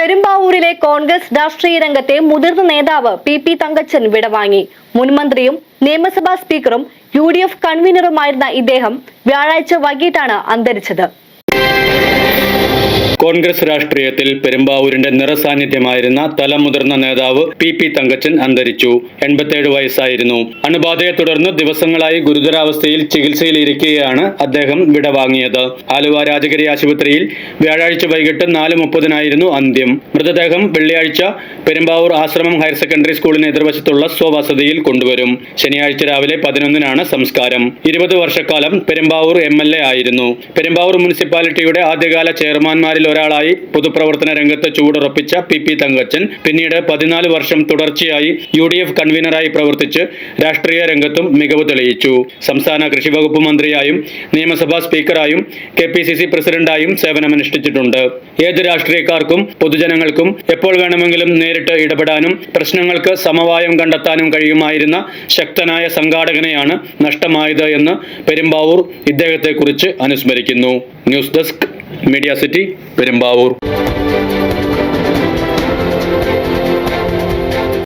പെരുമ്പാവൂരിലെ കോൺഗ്രസ് രാഷ്ട്രീയ രംഗത്തെ മുതിർന്ന നേതാവ് പി പി തങ്കച്ചൻ വിടവാങ്ങി. മുൻമന്ത്രിയും നിയമസഭാ സ്പീക്കറും യു ഡി എഫ് കൺവീനറുമായിരുന്ന ഇദ്ദേഹം വ്യാഴാഴ്ച വൈകിട്ടാണ് അന്തരിച്ചത്. കോൺഗ്രസ് രാഷ്ട്രീയത്തിൽ പെരുമ്പാവൂരിന്റെ നിറസാന്നിധ്യമായിരുന്ന തലമുതിർന്ന നേതാവ് പി പി തങ്കച്ചൻ അന്തരിച്ചു. എൺപത്തേഴ് വയസ്സായിരുന്നു. അണുബാധയെ തുടർന്ന് ദിവസങ്ങളായി ഗുരുതരാവസ്ഥയിൽ ചികിത്സയിലിരിക്കുകയാണ് അദ്ദേഹം വിടവാങ്ങിയത്. ആലുവ രാജഗിരി ആശുപത്രിയിൽ വ്യാഴാഴ്ച വൈകിട്ട് നാല് മുപ്പതിനായിരുന്നു അന്ത്യം. മൃതദേഹം വെള്ളിയാഴ്ച പെരുമ്പാവൂർ ആശ്രമം ഹയർ സെക്കൻഡറി സ്കൂളിന് എതിർവശത്തുള്ള സ്വവസതിയിൽ കൊണ്ടുവരും. ശനിയാഴ്ച രാവിലെ പതിനൊന്നിനാണ് സംസ്കാരം. ഇരുപത് വർഷക്കാലം പെരുമ്പാവൂർ എം എൽ എ ആയിരുന്നു. പെരുമ്പാവൂർ മുനിസിപ്പാലിറ്റിയുടെ ആദ്യകാല ചെയർമാൻമാരിൽ ഒരാളായി പൊതുപ്രവർത്തന രംഗത്ത് ചൂടുറപ്പിച്ച പി പി തങ്കച്ചൻ പിന്നീട് പതിനാല് വർഷം തുടർച്ചയായി യു ഡി എഫ് കൺവീനറായി പ്രവർത്തിച്ച് രാഷ്ട്രീയ രംഗത്തും മികവ് തെളിയിച്ചു. സംസ്ഥാന കൃഷി വകുപ്പ് മന്ത്രിയായും നിയമസഭാ സ്പീക്കറായും കെ പി സി സി പ്രസിഡന്റായും സേവനമനുഷ്ഠിച്ചിട്ടുണ്ട്. ഏത് രാഷ്ട്രീയക്കാർക്കും പൊതുജനങ്ങൾക്കും എപ്പോൾ വേണമെങ്കിലും നേരിട്ട് ഇടപെടാനും പ്രശ്നങ്ങൾക്ക് സമവായം കണ്ടെത്താനും കഴിയുമായിരുന്ന ശക്തനായ സംഘാടകനെയാണ് നഷ്ടമായത് എന്ന് പെരുമ്പാവൂർ ഇദ്ദേഹത്തെക്കുറിച്ച് അനുസ്മരിക്കുന്നു. News desk media city Perumbavoor.